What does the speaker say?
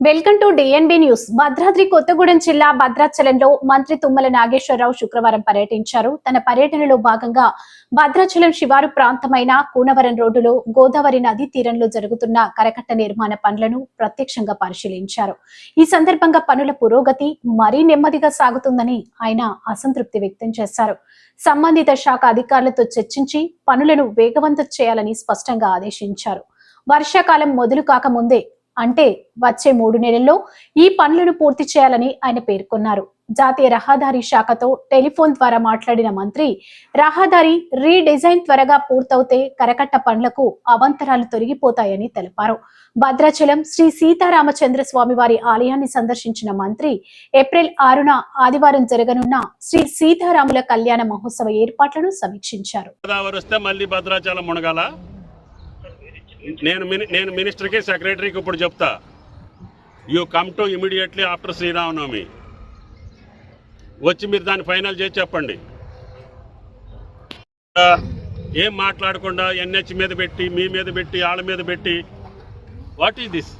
Welcome to DNB news Bhadradri Kothagudem జిల్లా భద్రాచలంలో మంత్రి తుమ్మల నాగేశ్వరరావు శుక్రవారం పర్యటించారు. తన పర్యటనలో భాగంగా భద్రాచలం శివారు ప్రాంతమైన కూనవరం రోడ్డులో గోదావరి నదీ తీరంలో జరుగుతున్న కరకట్ట నిర్మాణ పనులను ప్రత్యక్షంగా పరిశీలించారు. ఈ సందర్భంగా పనుల పురోగతి మరీ నెమ్మదిగా సాగుతుందని ఆయన అసంతృప్తి వ్యక్తం చేశారు. సంబంధిత శాఖ అధికారులతో చర్చించి పనులను వేగవంతం చేయాలని స్పష్టంగా ఆదేశించారు. వర్షాకాలం మొదలు కాకముందే అంటే వచ్చే మూడు నెలల్లో ఈ పనులను పూర్తి చేయాలని ఆయన పేర్కొన్నారు. జాతీయ రహదారి శాఖతో టెలిఫోన్ ద్వారా మాట్లాడిన మంత్రి రహదారి రీడిజైన్ త్వరగా పూర్తవుతే కరకట్ట పనులకు అవంతరాలు తొలగిపోతాయని తెలిపారు. భద్రాచలం శ్రీ సీతారామచంద్ర స్వామి వారి ఆలయాన్ని సందర్శించిన మంత్రి ఏప్రిల్ ఆరున ఆదివారం జరగనున్న శ్రీ సీతారాముల కళ్యాణ మహోత్సవ ఏర్పాట్లను సమీక్షించారు. గోదావరి వస్తే మళ్ళీ భద్రాచలం మునగాల. నేను మిని నేను మినిస్టర్కి సెక్రటరీకి ఇప్పుడు చెప్తా. You come to immediately after Sriramanavami. వచ్చి మీరు దాన్ని ఫైనల్ చేసి చెప్పండి. ఏం మాట్లాడకుండా ఎన్హెచ్ మీద పెట్టి మీ మీద పెట్టి వాళ్ళ మీద పెట్టి వాట్ ఈస్ దిస్?